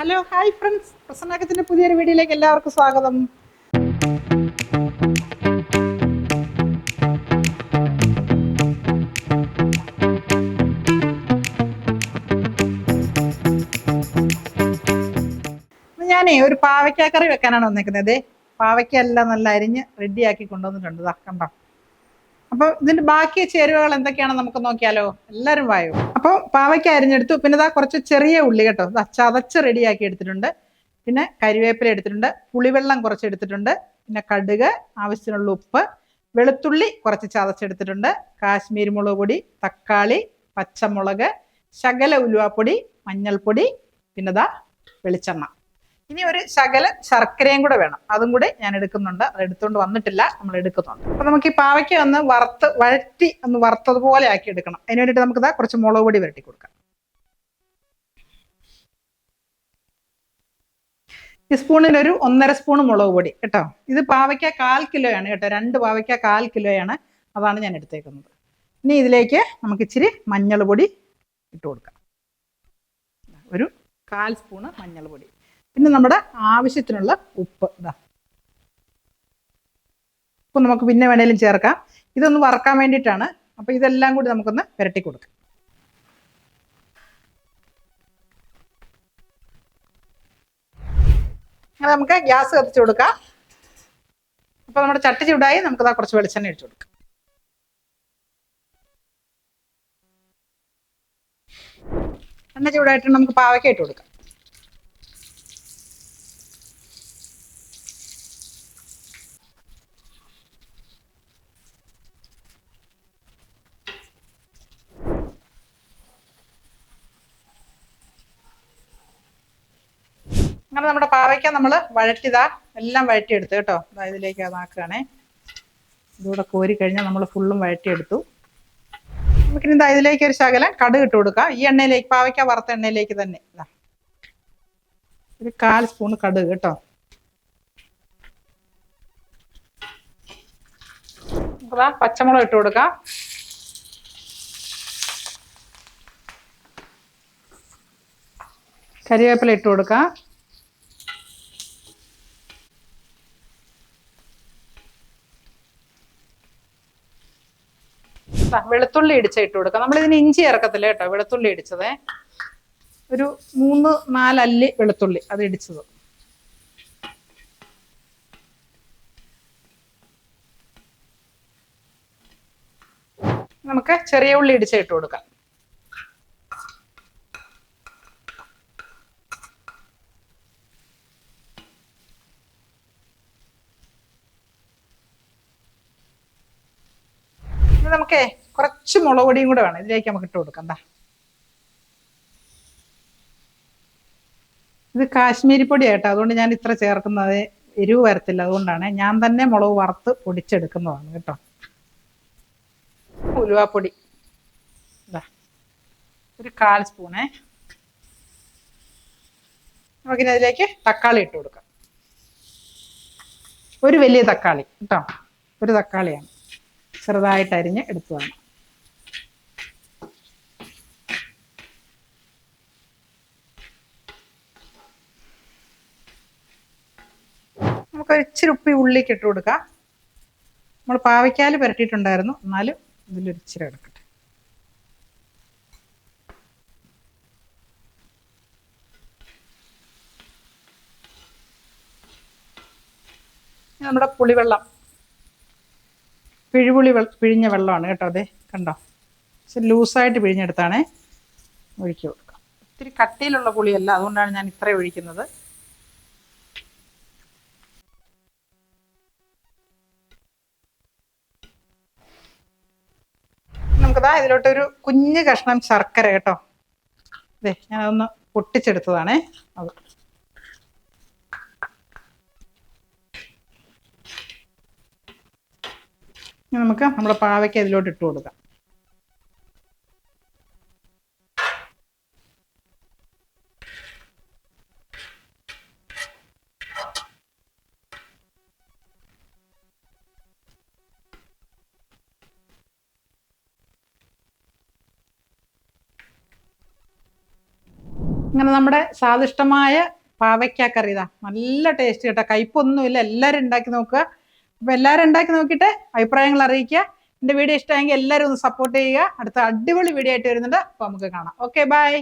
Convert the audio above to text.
Hello hi friends പ്രസന്നാക്കത്തിന്റെ പുതിയൊരു വീഡിയോയിലേക്ക് എല്ലാവർക്കും സ്വാഗതം. ഞാനേ ഒരു പാവയ്ക്കാക്കറി വെക്കാനാണ് വന്നേക്കുന്നത്. ദേ പാവയ്ക്ക എല്ലാം നല്ല അരിഞ്ഞ് റെഡിയാക്കി കൊണ്ടുവന്നിട്ടുണ്ട്. കണ്ടോ? അപ്പൊ ഇതിന്റെ ബാക്കി ചേരുവകൾ എന്തൊക്കെയാണെന്ന് നമുക്ക് നോക്കിയാലോ? എല്ലാവരും വായോ? അപ്പോൾ പാവയ്ക്ക അരിഞ്ഞെടുത്തു. പിന്നെ ഇതാ കുറച്ച് ചെറിയ ഉള്ളി കേട്ടോ. ചതച്ച് റെഡിയാക്കി എടുത്തിട്ടുണ്ട്. പിന്നെ കരിവേപ്പില എടുത്തിട്ടുണ്ട്. പുളിവെള്ളം കുറച്ച് എടുത്തിട്ടുണ്ട്. പിന്നെ കടുക് ആവശ്യത്തിനുള്ള ഉപ്പ് വെളുത്തുള്ളി കുറച്ച് ചതച്ചെടുത്തിട്ടുണ്ട്. കാശ്മീരി മുളക് പൊടി തക്കാളി പച്ചമുളക് ശകല ഉലുവാപ്പൊടി മഞ്ഞൾപ്പൊടി പിന്നെ ദാ വെളിച്ചെണ്ണ. ഇനി ഒരു ശകല ശർക്കരയും കൂടെ വേണം. അതും കൂടെ ഞാൻ എടുക്കുന്നുണ്ട്. അത് എടുത്തുകൊണ്ട് വന്നിട്ടില്ല. നമ്മൾ എടുക്കുന്നുണ്ട്. അപ്പൊ നമുക്ക് ഈ പാവയ്ക്ക ഒന്ന് വറുത്ത് വഴറ്റി ഒന്ന് വറുത്തതുപോലെ ആക്കി എടുക്കണം. അതിന് വേണ്ടിയിട്ട് നമുക്ക് ഇതാ കുറച്ച് മുളക് പൊടി വരട്ടി കൊടുക്കാം. ഈ സ്പൂണിൽ ഒരു ഒന്നര സ്പൂൺ മുളക് പൊടി. കേട്ടോ? ഇത് പാവയ്ക്ക കാൽ കിലോയാണ് കേട്ടോ. രണ്ട് പാവയ്ക്ക കാൽ കിലോയാണ്. അതാണ് ഞാൻ എടുത്തേക്കുന്നത്. ഇനി ഇതിലേക്ക് നമുക്ക് ഇച്ചിരി മഞ്ഞൾ പൊടി ഇട്ട് കൊടുക്കാം. ഒരു കാൽ സ്പൂണ് മഞ്ഞൾ പൊടി പിന്നെ നമ്മുടെ ആവശ്യത്തിനുള്ള ഉപ്പ്. ഇതാ ഉപ്പ് നമുക്ക് പിന്നെ വേണേലും ചേർക്കാം. ഇതൊന്ന് വറക്കാൻ വേണ്ടിയിട്ടാണ്. അപ്പോൾ ഇതെല്ലാം കൂടി നമുക്കൊന്ന് പുരട്ടി കൊടുക്കാം. അങ്ങനെ നമുക്ക് ഗ്യാസ് കത്തിച്ച് കൊടുക്കാം. അപ്പോൾ നമ്മുടെ ചട്ടി ചൂടായി നമുക്ക് നമുക്കതാ കുറച്ച് വെളിച്ചെണ്ണ ഒഴിച്ചു കൊടുക്കാം. എണ്ണ ചൂടായിട്ട് നമുക്ക് പാവയ്ക്ക ഇട്ട് കൊടുക്കാം. അങ്ങനെ നമ്മുടെ പാവയ്ക്ക നമ്മൾ വഴറ്റിതാ എല്ലാം വഴറ്റിയെടുത്തു കേട്ടോ. ഇതിലേക്ക് അതാക്കുകയാണേ ഇതുകൂടെ കോരി കഴിഞ്ഞാൽ നമ്മൾ ഫുള്ളും വഴറ്റിയെടുത്തു. നമുക്കിനി ഇതാ ഇതിലേക്ക് ഒരു ശകലം കടുക് ഇട്ട് കൊടുക്കാം. ഈ എണ്ണയിലേക്ക് പാവയ്ക്ക വറുത്ത എണ്ണയിലേക്ക് തന്നെ. ഇതാ ഒരു കാൽ സ്പൂൺ കടുക് കേട്ടോ. നമുക്കിതാ പച്ചമുളക് ഇട്ട് കൊടുക്കാം. കരിവേപ്പില ഇട്ട് കൊടുക്കാം. വെളുത്തുള്ളി ഇടിച്ച ഇട്ട് കൊടുക്കാം. നമ്മൾ ഇതിന് ഇഞ്ചി ഇറക്കത്തില്ല കേട്ടോ വെളുത്തുള്ളി ഇടിച്ചതേ. ഒരു മൂന്ന് നാലല്ലി വെളുത്തുള്ളി അത് ഇടിച്ചത്. നമുക്ക് ചെറിയ ഉള്ളി ഇടിച്ച ഇട്ട് കൊടുക്കാം ഇനി നമുക്കേ കുറച്ച് മുളക് പൊടിയും കൂടെ വേണം. ഇതിലേക്ക് നമുക്ക് ഇട്ട് കൊടുക്കാം. എന്താ ഇത് കാശ്മീരി പൊടി ആയിട്ടോ. അതുകൊണ്ട് ഞാൻ ഇത്ര ചേർക്കുന്നത് എരിവ് വരത്തില്ല. അതുകൊണ്ടാണ് ഞാൻ തന്നെ മുളക് വറുത്ത് പൊടിച്ചെടുക്കുന്നതാണ് കേട്ടോ. ഉലുവാപ്പൊടി. ഇതാ ഒരു കാൽ സ്പൂണേ. നമുക്കിനി അതിലേക്ക് തക്കാളി ഇട്ട് കൊടുക്കാം. ഒരു വലിയ തക്കാളി കേട്ടോ. ഒരു തക്കാളിയാണ്. ചെറുതായിട്ട് അരിഞ്ഞ് എടുത്തതാണ് നമുക്ക് ഇച്ചിരി ഉപ്പി ഉള്ളിക്ക് ഇട്ട് കൊടുക്കാം. നമ്മൾ പാവയ്ക്കാൽ പുരട്ടിയിട്ടുണ്ടായിരുന്നു. എന്നാലും ഇതിലൊരു ഇച്ചിരി എടുക്കട്ടെ നമ്മുടെ പുളിവെള്ളം. പിഴിപുളി പിഴിഞ്ഞ വെള്ളമാണ് കേട്ടോ അതെ. കണ്ടോ? പക്ഷെ ലൂസായിട്ട് പിഴിഞ്ഞെടുത്താണേ. ഒഴിക്കി കൊടുക്കാം. ഒത്തിരി കട്ടിയിലുള്ള പുളിയല്ല അതുകൊണ്ടാണ് ഞാൻ ഇത്ര ഒഴിക്കുന്നത്. നമുക്കതാ ഇതിലോട്ടൊരു കുഞ്ഞ് കഷ്ണം ശർക്കര കേട്ടോ. അതെ ഞാനതൊന്ന് പൊട്ടിച്ചെടുത്തതാണേ. അത്. നമുക്ക് നമ്മുടെ പാവയ്ക്ക് അതിലോട്ട് ഇട്ട് കൊടുക്കാം. അങ്ങനെ നമ്മുടെ സ്വാദിഷ്ടമായ പാവയ്ക്ക കറി ഇതാ. നല്ല ടേസ്റ്റ് കേട്ടോ. കയ്പൊന്നുമില്ല. എല്ലാവരും ഉണ്ടാക്കി നോക്കുക. അപ്പോൾ എല്ലാവരും ഉണ്ടാക്കി നോക്കിയിട്ട് അഭിപ്രായങ്ങൾ അറിയിക്കുക. എന്റെ വീഡിയോ ഇഷ്ടമായെങ്കിൽ എല്ലാവരും ഒന്ന് സപ്പോർട്ട് ചെയ്യുക. അടുത്ത അടിപൊളി വീഡിയോ ആയിട്ട് വരുന്നുണ്ട്. അപ്പോൾ നമുക്ക് കാണാം. Okay bye